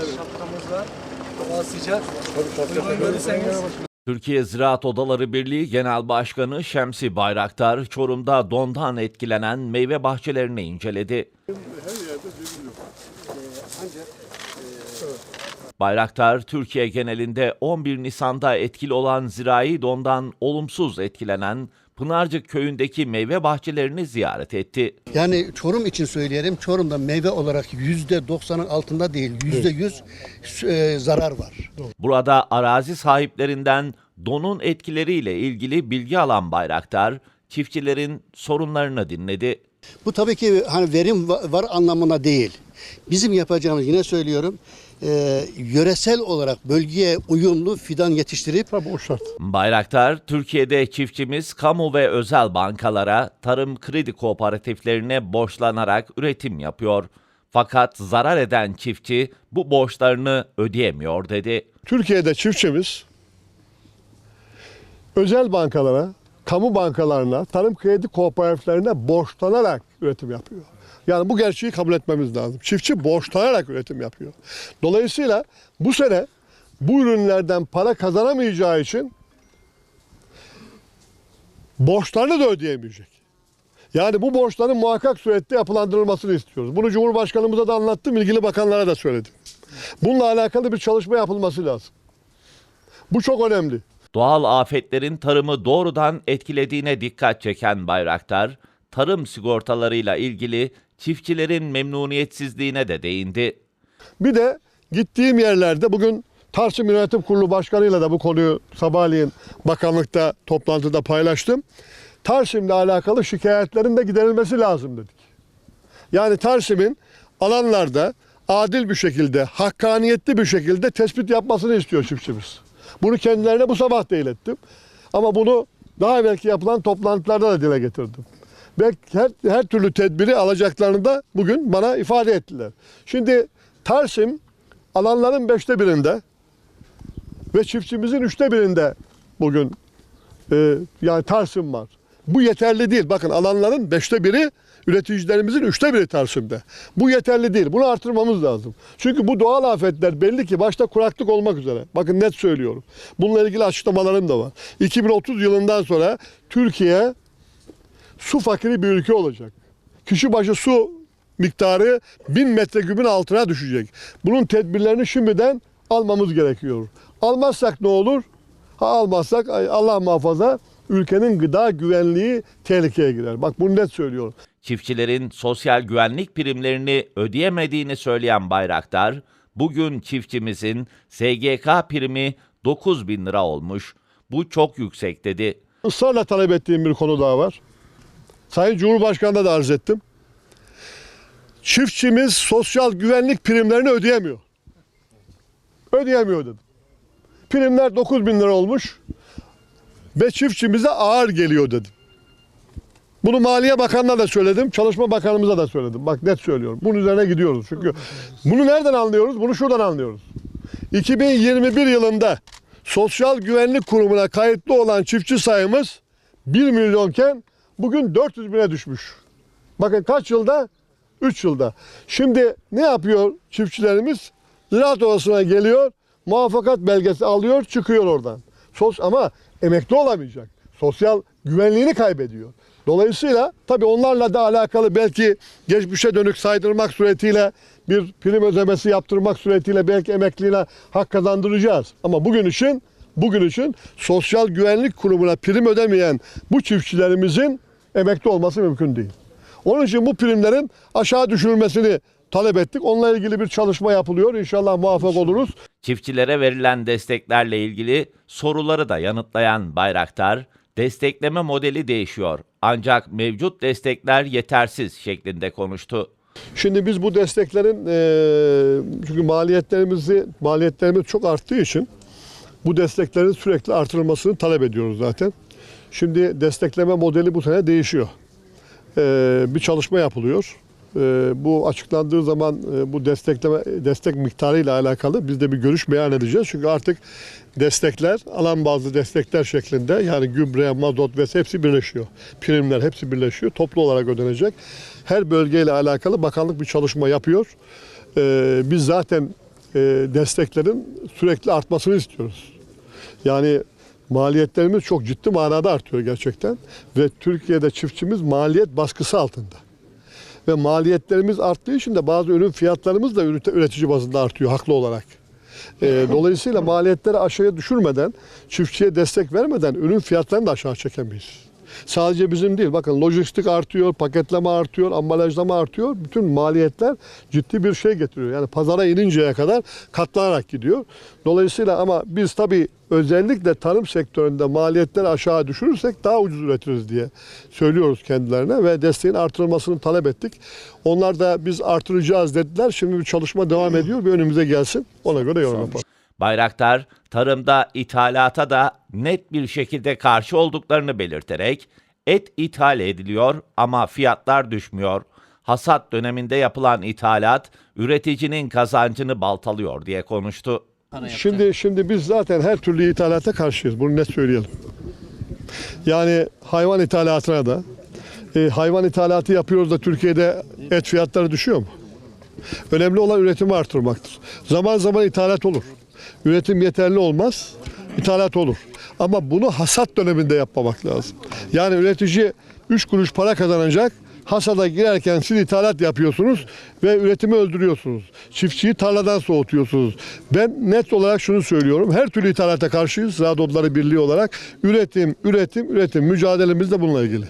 Şapkamız var. Hava sıcak. Uygun görürseniz. Türkiye Ziraat Odaları Birliği Genel Başkanı Şemsi Bayraktar, Çorum'da dondan etkilenen meyve bahçelerini inceledi. Bayraktar, Türkiye genelinde 11 Nisan'da etkili olan zirai dondan olumsuz etkilenen Pınarcık köyündeki meyve bahçelerini ziyaret etti. Yani Çorum için söyleyelim. Çorum'da meyve olarak yüzde doksanın altında değil, yüzde yüz e, zarar var. Burada arazi sahiplerinden donun etkileriyle ilgili bilgi alan Bayraktar, çiftçilerin sorunlarını dinledi. Bu tabii ki hani verim va- var anlamına değil. Bizim yapacağımız yine söylüyorum. E, yöresel olarak bölgeye uyumlu fidan yetiştirip Tabii o şart. Bayraktar, Türkiye'de çiftçimiz kamu ve özel bankalara, tarım kredi kooperatiflerine borçlanarak üretim yapıyor. Fakat zarar eden çiftçi bu borçlarını ödeyemiyor dedi. Türkiye'de çiftçimiz özel bankalara, kamu bankalarına, tarım kredi kooperatiflerine borçlanarak üretim yapıyor. Yani bu gerçeği kabul etmemiz lazım. Çiftçi borçlanarak üretim yapıyor. Dolayısıyla bu sene bu ürünlerden para kazanamayacağı için borçlarını da ödeyemeyecek. Yani bu borçların muhakkak surette yapılandırılmasını istiyoruz. Bunu Cumhurbaşkanımıza da anlattım, ilgili bakanlara da söyledim. Bununla alakalı bir çalışma yapılması lazım. Bu çok önemli. Doğal afetlerin tarımı doğrudan etkilediğine dikkat çeken Bayraktar, tarım sigortalarıyla ilgili çiftçilerin memnuniyetsizliğine de değindi. Bir de gittiğim yerlerde bugün Tarsim Yönetim Kurulu Başkanı'yla da bu konuyu sabahleyin bakanlıkta toplantıda paylaştım. Tarsim'le alakalı şikayetlerin de giderilmesi lazım dedik. Yani Tarsim'in alanlarda adil bir şekilde, hakkaniyetli bir şekilde tespit yapmasını istiyor çiftçimiz. Bunu kendilerine bu sabah da ilettim. Ama bunu daha evvelki yapılan toplantılarda da dile getirdim. Ve her, her türlü tedbiri alacaklarını da bugün bana ifade ettiler. Şimdi Tarsim alanların beşte birinde ve çiftçimizin üçte birinde bugün e, yani Tarsim var. Bu yeterli değil. Bakın alanların beşte biri üreticilerimizin üçte biri Tarsim'de. Bu yeterli değil. Bunu artırmamız lazım. Çünkü bu doğal afetler belli ki başta kuraklık olmak üzere. Bakın net söylüyorum. Bununla ilgili açıklamalarım da var. 2030 yılından sonra Türkiye su fakiri bir ülke olacak. Kişi başı su miktarı 1000 metrekübün altına düşecek. Bunun tedbirlerini şimdiden almamız gerekiyor. Almazsak ne olur? Ha almazsak Allah muhafaza ülkenin gıda güvenliği tehlikeye girer. Bak bunu net söylüyorum. Çiftçilerin sosyal güvenlik primlerini ödeyemediğini söyleyen Bayraktar, bugün çiftçimizin SGK primi 9 bin lira olmuş. Bu çok yüksek dedi. Israrla talep ettiğim bir konu daha var. Sayın Cumhurbaşkanı'na da arz ettim. Çiftçimiz sosyal güvenlik primlerini ödeyemiyor. Ödeyemiyor dedim. Primler 9 bin lira olmuş ve çiftçimize ağır geliyor dedim. Bunu Maliye Bakanı'na da söyledim, Çalışma Bakanımıza da söyledim. Bak net söylüyorum. Bunun üzerine gidiyoruz. Çünkü bunu nereden anlıyoruz? Bunu şuradan anlıyoruz. 2021 yılında Sosyal Güvenlik Kurumu'na kayıtlı olan çiftçi sayımız 1 milyonken bugün 400 bine düşmüş. Bakın kaç yılda? 3 yılda. Şimdi ne yapıyor çiftçilerimiz? Ziraat Odası'na geliyor, muvaffakat belgesi alıyor, çıkıyor oradan. Sos ama emekli olamayacak. Sosyal güvenliğini kaybediyor. Dolayısıyla tabii onlarla da alakalı belki geçmişe dönük saydırmak suretiyle bir prim ödemesi yaptırmak suretiyle belki emekliliğine hak kazandıracağız. Ama bugün için bugün için Sosyal Güvenlik Kurumu'na prim ödemeyen bu çiftçilerimizin emekli olması mümkün değil. Onun için bu primlerin aşağı düşürülmesini talep ettik. Onunla ilgili bir çalışma yapılıyor. İnşallah muvaffak oluruz. Çiftçilere verilen desteklerle ilgili soruları da yanıtlayan Bayraktar, destekleme modeli değişiyor ancak mevcut destekler yetersiz şeklinde konuştu. Şimdi biz bu desteklerin çünkü maliyetlerimizi maliyetlerimiz çok arttığı için bu desteklerin sürekli artırılmasını talep ediyoruz zaten. Şimdi destekleme modeli bu sene değişiyor. Eee, bir çalışma yapılıyor. Eee, bu açıklandığı zaman eee, bu destekleme destek miktarı ile alakalı biz de bir görüş beyan edeceğiz. Çünkü artık destekler alan bazı destekler şeklinde yani gübre, mazot ve hepsi birleşiyor. Primler hepsi birleşiyor. Toplu olarak ödenecek. Her bölgeyle alakalı bakanlık bir çalışma yapıyor. Ee, biz zaten e, desteklerin sürekli artmasını istiyoruz. Yani maliyetlerimiz çok ciddi manada artıyor gerçekten ve Türkiye'de çiftçimiz maliyet baskısı altında. Ve maliyetlerimiz arttığı için de bazı ürün fiyatlarımız da üretici bazında artıyor haklı olarak. Ee, dolayısıyla maliyetleri aşağıya düşürmeden, çiftçiye destek vermeden ürün fiyatlarını da aşağı çekemeyiz. Sadece bizim değil, bakın lojistik artıyor, paketleme artıyor, ambalajlama artıyor. Bütün maliyetler ciddi bir şey getiriyor. Yani pazara ininceye kadar katlanarak gidiyor. Dolayısıyla ama biz tabii özellikle tarım sektöründe maliyetleri aşağı düşürürsek daha ucuz üretiriz diye söylüyoruz kendilerine ve desteğin artırılmasını talep ettik. Onlar da biz artıracağız dediler. Şimdi bir çalışma devam ediyor. Bir önümüze gelsin. Ona göre yorum yapalım. Bayraktar, tarımda ithalata da net bir şekilde karşı olduklarını belirterek, et ithal ediliyor ama fiyatlar düşmüyor. Hasat döneminde yapılan ithalat, üreticinin kazancını baltalıyor diye konuştu. Şimdi şimdi biz zaten her türlü ithalata karşıyız. Bunu net söyleyelim. Yani hayvan ithalatına da e, hayvan ithalatı yapıyoruz da Türkiye'de et fiyatları düşüyor mu? Önemli olan üretimi artırmaktır. Zaman zaman ithalat olur. Üretim yeterli olmaz, ithalat olur. Ama bunu hasat döneminde yapmamak lazım. Yani üretici 3 kuruş para kazanacak, hasada girerken siz ithalat yapıyorsunuz ve üretimi öldürüyorsunuz. Çiftçiyi tarladan soğutuyorsunuz. Ben net olarak şunu söylüyorum. Her türlü ithalata karşıyız. Ziraat Birliği olarak. Üretim, üretim, üretim. Mücadelemiz de bununla ilgili.